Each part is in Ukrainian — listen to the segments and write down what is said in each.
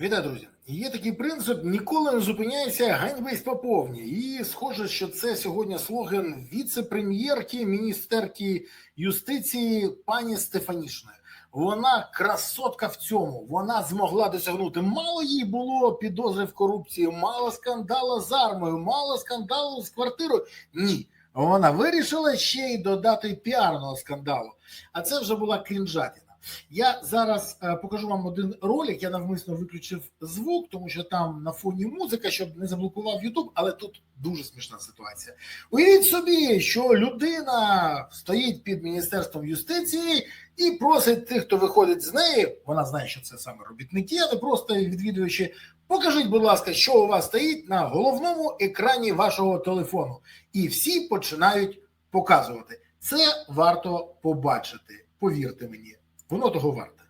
Вітаю, друзі. Є такий принцип: ніколи не зупиняйся, ганьбись по повній. І схоже, що це сьогодні слоган віце-прем'єрки, міністерки юстиції пані Стефанішної. Вона красотка в цьому. Вона змогла досягнути. Мало їй було підозри в корупції, мало скандалу з армою, мало скандалу з квартирою. Ні. Вона вирішила ще й додати піарного скандалу. А це вже була крінжатіна. Я зараз е, покажу вам один ролик. Я навмисно виключив звук, тому що там на фоні музика, щоб не заблокував Ютуб, але тут дуже смішна ситуація. Уявіть собі, що людина стоїть під міністерством юстиції і просить тих, хто виходить з неї. Вона знає, що це саме робітники, а не просто відвідувачі. Покажіть, будь ласка, що у вас стоїть на головному екрані вашого телефону, і всі починають показувати. Це варто побачити. Повірте мені, воно того варте.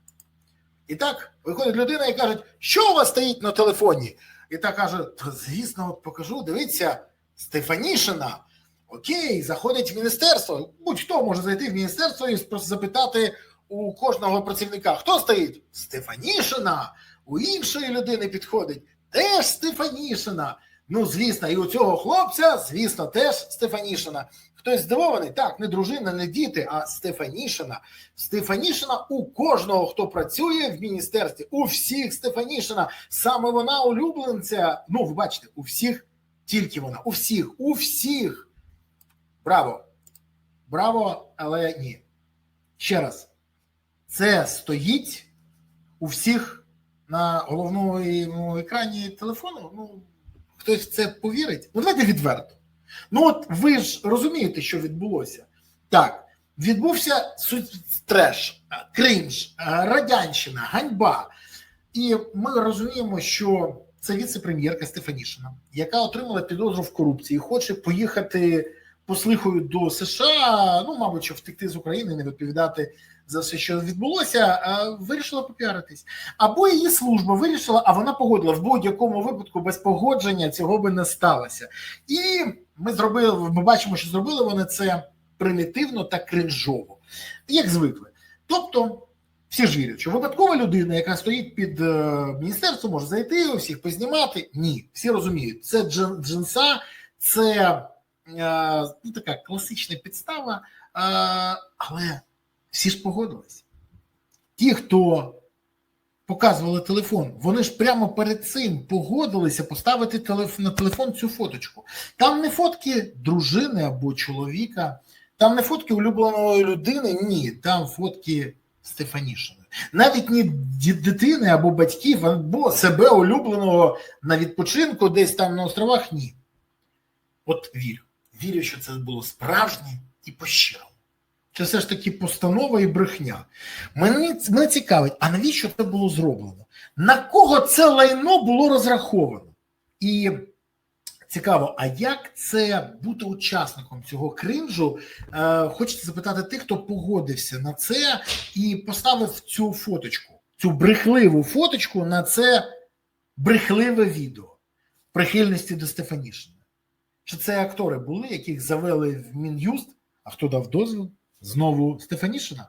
І так виходить людина і каже, що у вас стоїть на телефоні? І так каже: звісно, от покажу. Дивіться, Стефанішина. Окей, заходить в міністерство. Будь-хто може зайти в міністерство і запитати у кожного працівника, хто стоїть? Стефанішина. У іншої людини підходить теж Стефанішина. Ну, звісно, і у цього хлопця, звісно, теж Стефанішина. Хтось здивований, так, не дружина, не діти, а Стефанішина. Стефанішина у кожного, хто працює в міністерстві, у всіх Стефанішина. Саме вона улюбленця. Ну, ви бачите, у всіх, тільки вона, у всіх, у всіх. Браво! Браво, але ні. Ще раз, це стоїть у всіх на головному екрані телефону. Ну, хтось в це повірить. Ну, давайте відверто. Ну, от ви ж розумієте, що відбулося. Так, відбувся треш, кринж, радянщина, ганьба. І ми розуміємо, що це віце-прем'єрка Стефанішина, яка отримала підозру в корупції, хоче поїхати послихою до США, ну, мабуть, що втекти з України, не відповідати за все, що відбулося, вирішила попіаритись. Або її служба вирішила, а вона погодила в будь-якому випадку без погодження цього би не сталося. І ми зробили, ми бачимо, що зробили вони це примітивно та кринжово, як звикли. Тобто. Всі ж вірять, що випадкова людина, яка стоїть під е, міністерством, може зайти, всіх познімати. Ні, всі розуміють, це джин, джинса, це ну, така класична підстава, е, але всі ж погодились. Ті, хто показували телефон, вони ж прямо перед цим погодилися поставити на телефон цю фоточку. Там не фотки дружини або чоловіка, там не фотки улюбленої людини, ні, там фотки. Стефанішини. Навіть ні дитини або батьків, або себе улюбленого на відпочинку десь там на островах ні. От вірю. Вірю, що це було справжнє і по-щирому. Це все ж таки постанова і брехня. Мені, мене цікавить, а навіщо це було зроблено? На кого це лайно було розраховано? І Цікаво, а як це бути учасником цього кринжу? Е, Хочеться запитати тих, хто погодився на це і поставив цю фоточку, цю брехливу фоточку на це брехливе відео прихильності до Стефанішини. Чи це актори були, яких завели в Мін'юст, а хто дав дозвіл? Знову Стефанішина?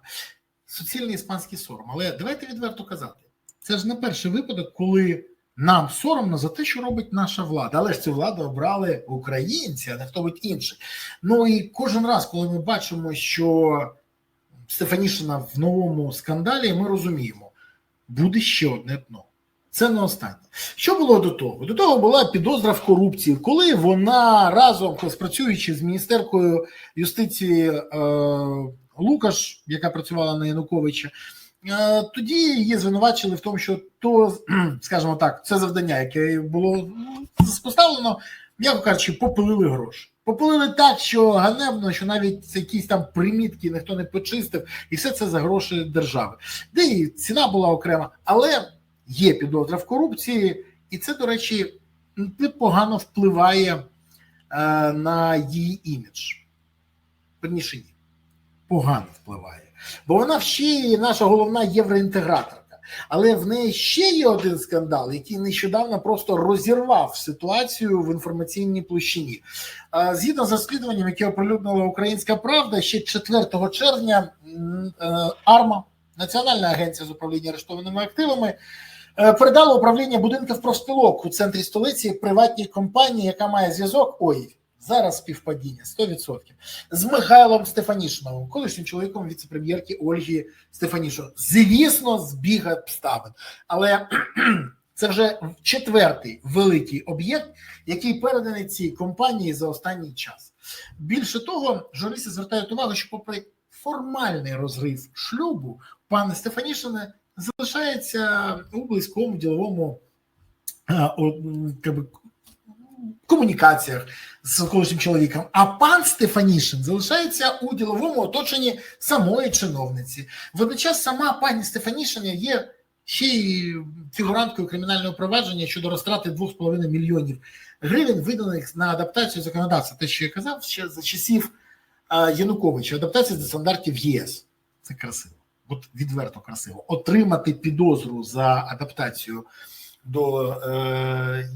Суцільний іспанський сором. Але давайте відверто казати: це ж не перший випадок, коли. Нам соромно за те, що робить наша влада, але ж цю владу обрали українці, а не хто будь інший. Ну і кожен раз, коли ми бачимо, що Стефанішина в новому скандалі, ми розуміємо, буде ще одне дно. Це не останнє. Що було до того? До того була підозра в корупції, коли вона разом спрацюючи з міністеркою юстиції е, Лукаш, яка працювала на Януковича. Тоді її звинувачили в тому, що то, скажімо так, це завдання, яке було поставлено, м'яко кажучи, попилили гроші. Попилили так, що ганебно, що навіть якісь там примітки ніхто не почистив, і все це за гроші держави. Де і ціна була окрема, але є підозра в корупції, і це, до речі, непогано впливає е, на її імідж. Верніше ні, погано впливає. Бо вона ще є наша головна євроінтеграторка. Але в неї ще є один скандал, який нещодавно просто розірвав ситуацію в інформаційній площині. Згідно з розслідуванням, яке оприлюднила Українська Правда, ще 4 червня АРМА, Національна агенція з управління арештованими активами, Е, Передало управління будинків профспілок у центрі столиці приватній компанії, яка має зв'язок. Ой, зараз співпадіння 100%, з Михайлом Стефанішиновим, колишнім чоловіком віце-прем'єрки Ольги Стефанішиної. Звісно, збіг обставин, але це вже четвертий великий об'єкт, який переданий цій компанії за останній час. Більше того, журналісти звертають увагу, що, попри формальний розрив шлюбу, пане Стефанішине залишається у близькому діловому би, комунікаціях з колишнім чоловіком. А пан Стефанішин залишається у діловому оточенні самої чиновниці. Водночас сама пані Стефанішина є ще й фігуранткою кримінального провадження щодо розтрати 2,5 мільйонів гривень, виданих на адаптацію законодавства. Те, що я казав, ще за часів Януковича, адаптація до стандартів ЄС. Це красиво, от відверто красиво. Отримати підозру за адаптацію до е,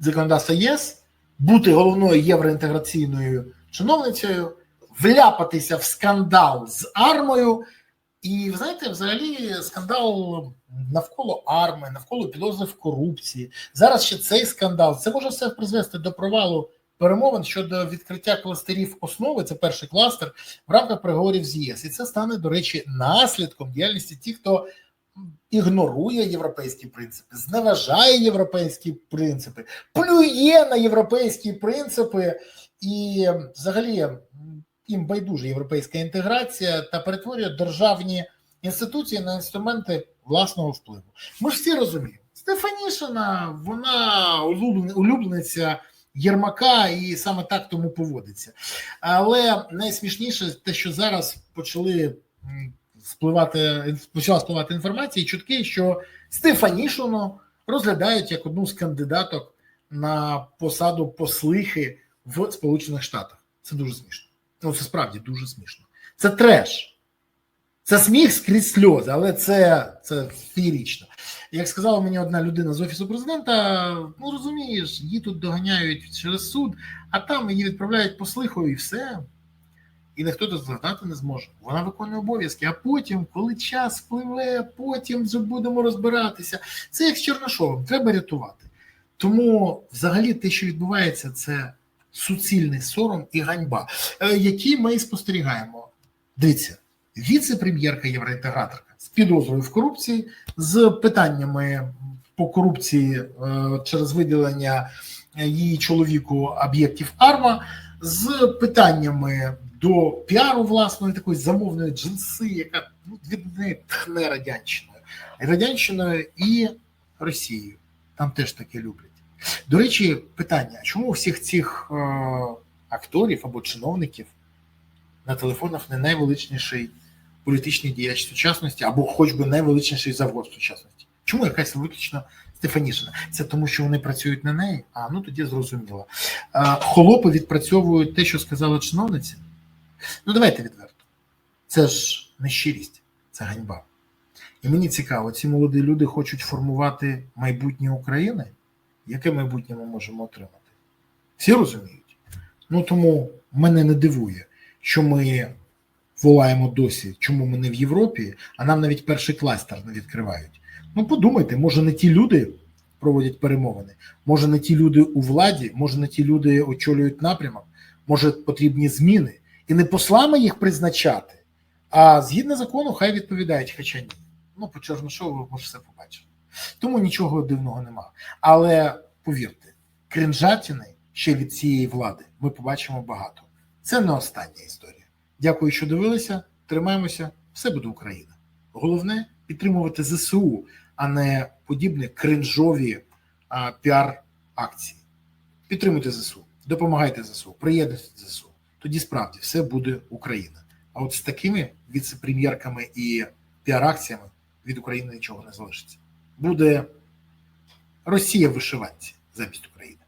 законодавства ЄС, бути головною євроінтеграційною чиновницею, вляпатися в скандал з армою. І знаєте, взагалі скандал навколо арми, навколо підозри в корупції. Зараз ще цей скандал. Це може все призвести до провалу перемовин щодо відкриття кластерів основи. Це перший кластер в рамках переговорів з ЄС. І це стане, до речі, наслідком діяльності тих, хто ігнорує європейські принципи, зневажає європейські принципи, плює на європейські принципи і взагалі їм байдуже європейська інтеграція та перетворює державні інституції на інструменти власного впливу. Ми ж всі розуміємо, Стефанішина, вона улюблен- улюблениця Єрмака і саме так тому поводиться. Але найсмішніше те, що зараз почали спливати, почала спливати інформація, і чутки, що Стефанішину розглядають як одну з кандидаток на посаду послихи в Сполучених Штатах. Це дуже смішно. Ну, це справді дуже смішно. Це треш. Це сміх скрізь сльози, але це, це феєрично. Як сказала мені одна людина з офісу президента, ну розумієш, її тут доганяють через суд, а там її відправляють послихою і все. І ніхто тут згадати не зможе. Вона виконує обов'язки. А потім, коли час впливе, потім будемо розбиратися. Це як з Чернашовим, треба рятувати. Тому, взагалі, те, що відбувається, це суцільний сором і ганьба, е, які ми спостерігаємо. Дивіться, віце-прем'єрка євроінтеграторка з підозрою в корупції, з питаннями по корупції е, через виділення її чоловіку об'єктів АРМА, з питаннями до піару власної такої замовної джинси, яка ну, від неї тхне радянщиною, радянщиною і Росією. Там теж таке люблять. До речі, питання: чому у всіх цих е, акторів або чиновників на телефонах не найвеличніший політичний діяч сучасності, або хоч би найвеличніший завод сучасності? Чому якась виключно Стефанішина? Це тому, що вони працюють на неї? А ну тоді зрозуміло. Холопи відпрацьовують те, що сказала чиновниця. Ну давайте відверто. Це ж не щирість, це ганьба. І мені цікаво, ці молоді люди хочуть формувати майбутнє України. Яке майбутнє ми можемо отримати? Всі розуміють. Ну тому мене не дивує, що ми волаємо досі, чому ми не в Європі, а нам навіть перший кластер не відкривають. Ну подумайте, може не ті люди проводять перемовини, може не ті люди у владі, може не ті люди очолюють напрямок, може потрібні зміни. І не послами їх призначати, а згідно закону, хай відповідають, хоча ні. Ну, по Чорношову може все побачити. Тому нічого дивного нема. Але повірте, кринжатіни ще від цієї влади ми побачимо багато. Це не остання історія. Дякую, що дивилися. Тримаємося, все буде Україна. Головне підтримувати ЗСУ, а не подібні кринжові піар-акції. Підтримуйте ЗСУ, допомагайте ЗСУ, приєднуйтесь ЗСУ. Тоді справді все буде Україна. А от з такими віце-прем'єрками і піар-акціями від України нічого не залишиться. Буде Росія в вишиванці замість України.